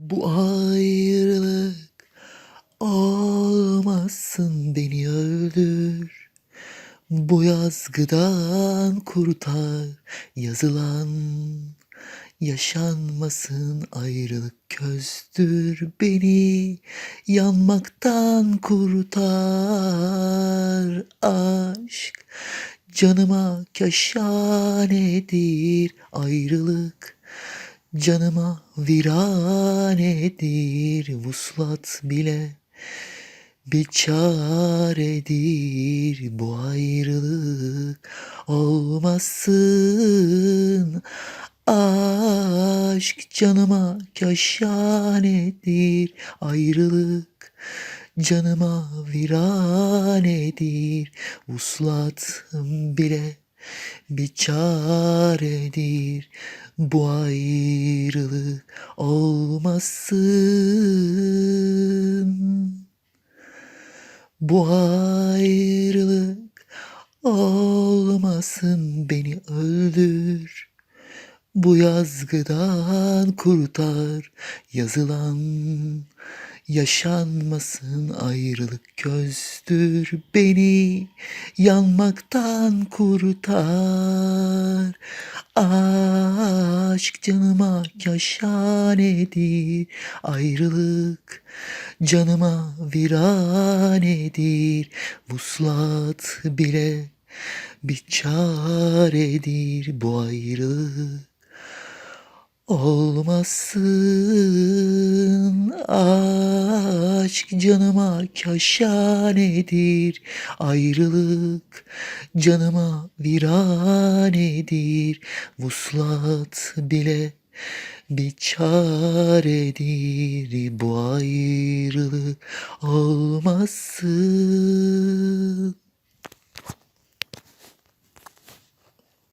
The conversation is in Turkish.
Bu ayrılık olmasın beni öldür. Bu yazgıdan kurtar yazılan yaşanmasın ayrılık közdür beni yanmaktan kurtar aşk canıma kaşanedir ayrılık canıma viranedir vuslat bile bir çaredir. Bu ayrılık olmasın. Aşk canıma kaşanedir ayrılık canıma viranedir vuslat bile bir çaredir bu ayrılık olmasın bu ayrılık olmasın beni öldür. Bu yazgıdan kurtar yazılan yaşanmasın ayrılık közdür beni yanmaktan kurtar. Aşk canıma kaşanedir ayrılık canıma viranedir vuslat bile bir çaredir bu ayrılık olmasın aşk canıma kaşanedir. Ayrılık canıma viranedir. Vuslat bile bir çaredir. Bu ayrılık olmasın